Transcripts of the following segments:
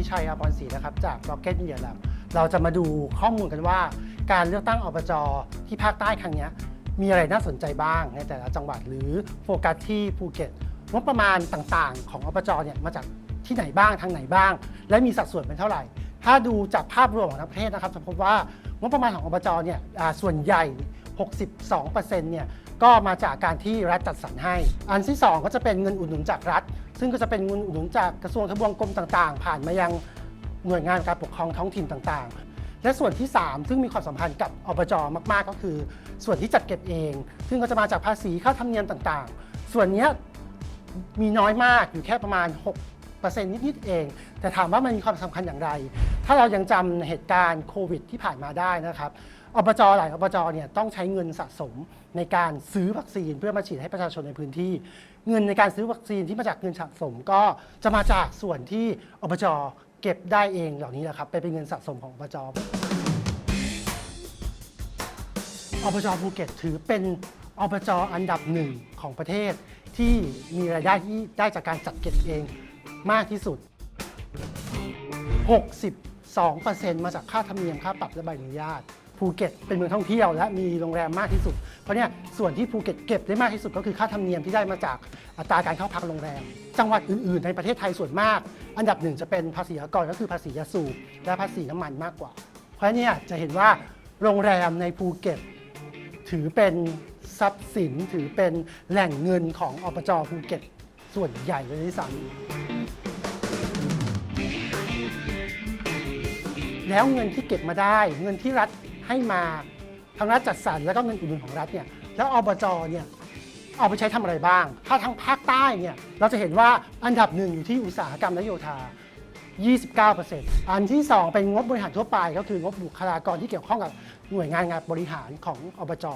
ธิชัยอภรศรีนะครับจาก Rocket Media Lab เราจะมาดูข้อมูลกันว่า การเลือกตั้งอบจที่ภาคใต้ครั้งนี้มีอะไรน่าสนใจบ้างในแต่ละจังหวัดหรือโฟกัสที่ภูเก็ตงบประมาณต่างๆ ของอบจเนี่ยมาจากที่ไหนบ้างทางไหนบ้าง และมีสัดส่วนเป็นเท่าไหร่ ถ้าดูจากภาพรวมของทั้งประเทศนะครับจะพบว่างบประมาณของอบจเนี่ยส่วนใหญ่ 62%เนี่ย ก็มาจากการที่รัฐจัดสรรให้ อันที่ 2 ก็จะเป็นเงินอุดหนุนจากรัฐ ซึ่งก็จะเป็นเงินอุดหนุนจากกระทรวงทบวงกรมต่างๆ ผ่านมายังหน่วยงานการปกครองท้องถิ่นต่างๆ และส่วนที่ 3 ซึ่งมีความสัมพันธ์กับอบจมากๆ ก็คือ ส่วนที่จัดเก็บเอง ซึ่งก็จะมาจากภาษีค่าธรรมเนียมต่างๆ ส่วนนี้มีน้อยมากอยู่แค่ประมาณ 6%นิดๆเอง แต่ถามว่ามันมีความสำคัญอย่างไร ถ้าเรายังจำเหตุการณ์โควิดที่ผ่านมาได้นะครับ อบจหลายอบจเนี่ยต้องใช้เงินสะสมในการซื้อวัคซีนเพื่อมาฉีดให้ประชาชนในพื้นที่ เงินในการซื้อวัคซีนที่มาจากเงินสะสมก็จะมาจากส่วนที่อบจเก็บได้เองเหล่านี้แหละครับไปเป็นเงินสะสมของอบจอบจภูเก็ตถือเป็นอบจอันดับหนึ่งของประเทศ ที่มีรายได้ที่ได้จากการจัดเก็บเองมากที่สุด 62%มาจากค่าธรรมเนียมค่าปรับและใบอนุญาต ภูเก็ตเป็นเมืองท่องเที่ยว และมีโรงแรมมากที่สุด เพราะเนี่ยส่วนที่ภูเก็ตเก็บได้มากที่สุดก็คือค่าธรรมเนียมที่ได้มาจากอัตราการเข้าพักโรงแรม จังหวัดอื่น ๆ ในประเทศไทยส่วนมาก อันดับหนึ่งจะเป็นภาษีอากรก็คือภาษียาสูบและภาษีน้ำมันมากกว่า เพราะเนี่ยจะเห็นว่าโรงแรมในภูเก็ต ถือเป็นทรัพย์สินถือเป็นแหล่งเงินของอบจภูเก็ต ส่วนใหญ่เลยที่ซ้ำแล้วเงินที่เก็บมาได้ เงินที่รัฐ ให้มาทางรัฐจัดสรรแล้วก็เงินอุดหนุนของรัฐเนี่ยแล้วอบจเนี่ยเอาไปใช้ทำอะไรบ้าง ถ้าทางภาคใต้เนี่ยเราจะเห็นว่าอันดับหนึ่งอยู่ที่อุตสาหกรรมและโยธา 29%อันที่ 2 เป็นงบบริหารทั่วไป ก็คืองบบุคลากรที่เกี่ยวข้องกับหน่วยงานงานบริหารของอบจ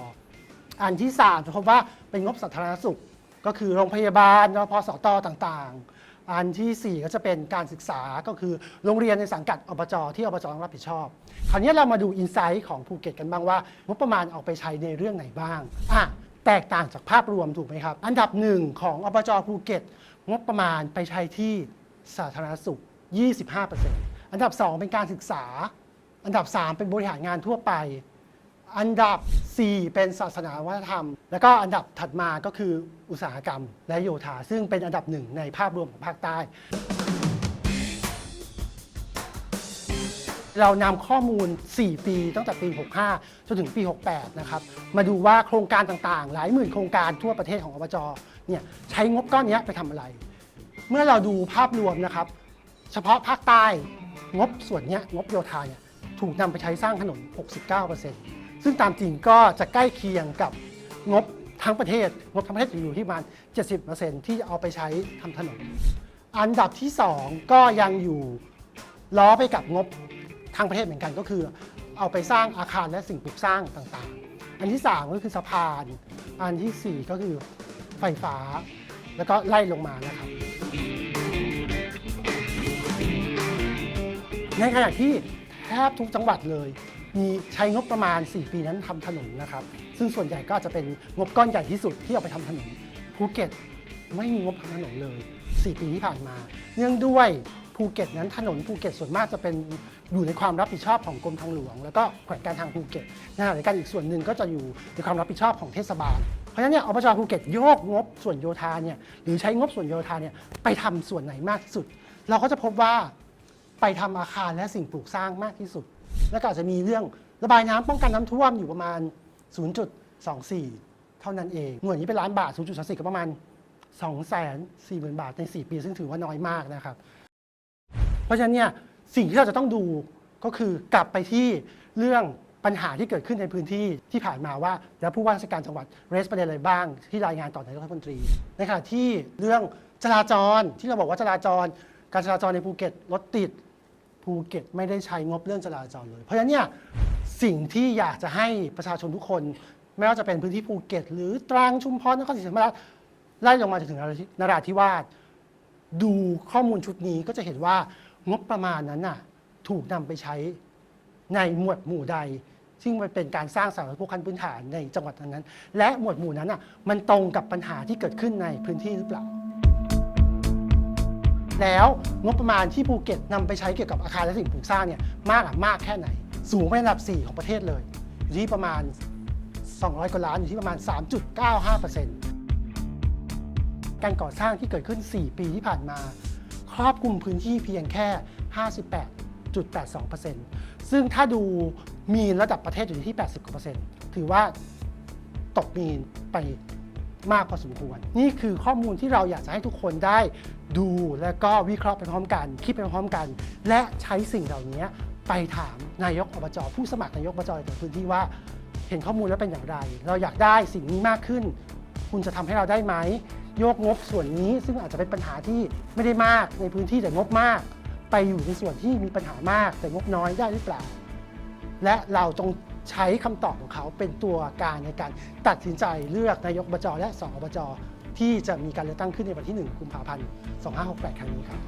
อันที่3จะพบว่าเป็นงบสาธารณสุข ก็คือโรงพยาบาลรพสตต่างๆ อันทีสี่ 4 ก็จะเป็นการศึกษาก็คือโรงเรียนในสังกัดอบจที่อบจต้องรับผิดชอบ คราวนี้เรามาดูอินไซต์ของภูเก็ตกันบ้างว่างบประมาณเอาไปใช้ในเรื่องไหนบ้างอะแตกต่างจากภาพรวมถูกไหมครับ อันดับหนึ่งของอบจภูเก็ตงบประมาณไปใช้ที่สาธารณสุข 25%อันดับ 2 เป็นการศึกษา อันดับ 3 เป็นบริหารงานทั่วไป อันดับ 4 เป็นศาสนาวัฒนธรรม แล้วก็อันดับถัดมาก็คืออุตสาหกรรมและโยธา ซึ่งเป็นอันดับหนึ่งในภาพรวมของภาคใต้ เรานำข้อมูล 4 ปีตั้งแต่ปี 65 จนถึงปี 68 นะครับ มาดูว่าโครงการต่างๆ หลายหมื่นโครงการทั่วประเทศของอบจเนี่ยใช้งบก้อนนี้ไปทำอะไร เมื่อเราดูภาพรวมนะครับ เฉพาะภาคใต้งบส่วนนี้งบโยธาเนี่ยถูกนำไปใช้สร้างถนน 69% ซึ่งตามจริงก็จะใกล้เคียงกับงบทั้งประเทศ งบทั้งประเทศอยู่ที่ประมาณ 70%ที่เอาไปใช้ทำถนน อันดับที่ 2 ก็ยังอยู่ล้อไปกับงบทางประเทศเหมือนกันก็คือ เอาไปสร้างอาคารและสิ่งปลูกสร้างต่างๆ อันที่ 3 ก็คือสะพาน อันทีสี่4 ก็คือไฟฟ้า แล้วก็ไล่ลงมานะครับ ในขณะที่แทบทุกจังหวัดเลย มีใช้งบประมาณ 4 ปีนั้นทำถนนนะครับ ซึ่งส่วนใหญ่ก็จะเป็นงบก้อนใหญ่ที่สุดที่เอาไปทำถนนภูเก็ตไม่มีงบทำถนนเลย 4 ปีที่ผ่านมา เนื่องด้วยภูเก็ตนั้นถนนภูเก็ตส่วนมากจะเป็นอยู่ในความรับผิดชอบของกรมทางหลวง แล้วก็แขวงการทางภูเก็ตนขณะเดียวกันอีกส่วนหนึ่งก็จะอยู่ในความรับผิดชอบของเทศบาล เพราะฉะนั้นเนี่ยอบจภูเก็ตโยกงบส่วนโยธาเนี่ยหรือใช้งบส่วนโยธาเนี่ยไปทำส่วนไหนมากที่สุด เราก็จะพบว่าไปทำอาคารและสิ่งปลูกสร้างมากที่สุด แล้วก็อาจจะมีเรื่องระบายน้ำป้องกันน้ำท่วมอยู่ประมาณ 0.24 เท่านั้นเองหน่วยนี้เป็นล้านบาท 0.24 ก็ประมาณ 240,000 บาทใน 4 ปี ซึ่งถือว่าน้อยมากนะครับ เพราะฉะนั้นเนี่ยสิ่งที่เราจะต้องดูก็คือกลับไปที่เรื่องปัญหาที่เกิดขึ้นในพื้นที่ที่ผ่านมาว่า แล้วผู้ว่าราชการจังหวัดเรสประเด็นอะไรบ้าง ที่รายงานต่อนายกรัฐมนตรีในขณะที่เรื่องจราจรที่เราบอกว่าจราจร การจราจรในภูเก็ตรถติด ภูเก็ตไม่ได้ใช้งบเรื่องจราจรเลย เพราะฉะนั้นเนี่ยสิ่งที่อยากจะให้ประชาชนทุกคน ไม่ว่าจะเป็นพื้นที่ภูเก็ต หรือตรังชุมพรนครศรีธรรมราชไล่ลงมาจนถึงนราธิวาสดูข้อมูลชุดนี้ก็จะเห็นว่างบประมาณนั้นน่ะถูกนำไปใช้ในหมวดหมู่ใด ซึ่งมันเป็นการสร้างสาธารณูปโภคขั้นพื้นฐานในจังหวัดนั้นๆและหมวดหมู่นั้นน่ะมันตรงกับปัญหาที่เกิดขึ้นในพื้นที่หรือเปล่า แล้วงบประมาณที่ภูเก็ตนำไปใช้เกี่ยวกับอาคารและสิ่งปลูกสร้างเนี่ยมากอะมากแค่ไหน สูงเป็นอันดับ 4 ของประเทศเลย อยู่ที่ประมาณ 200 กว่าล้านอยู่ที่ประมาณ 3.95%การก่อสร้างที่เกิดขึ้น 4 ปีที่ผ่านมา ครอบคลุมพื้นที่เพียงแค่ 58.82%ซึ่งถ้าดูมีนระดับประเทศอยู่ที่ 80กว่าเปอร์เซ็นต์ถือว่าตกมีนไปมากพอสมควร นี่คือข้อมูลที่เราอยากจะให้ทุกคนได้ ดูแล้วก็วิเคราะห์ไปพร้อมกัน คิดไปพร้อมกัน และใช้สิ่งเหล่านี้ไปถามนายกอบจผู้สมัครนายกอบจในแต่พื้นที่ว่าเห็นข้อมูลแล้วเป็นอย่างไร เราอยากได้สิ่งนี้มากขึ้น คุณจะทำให้เราได้ไหมโยกงบส่วนนี้ซึ่งอาจจะเป็นปัญหาที่ไม่ได้มากในพื้นที่แต่งบมาก ไปอยู่ในส่วนที่มีปัญหามากแต่งบน้อยได้หรือเปล่า และเราจงใช้คำตอบของเขาเป็นตัวการในการตัดสินใจเลือกนายกอบจและ2อบจ ที่จะมีการเลือกตั้งขึ้นในวันที่ 1 กุมภาพันธ์ 2568 ครั้งนี้ครับ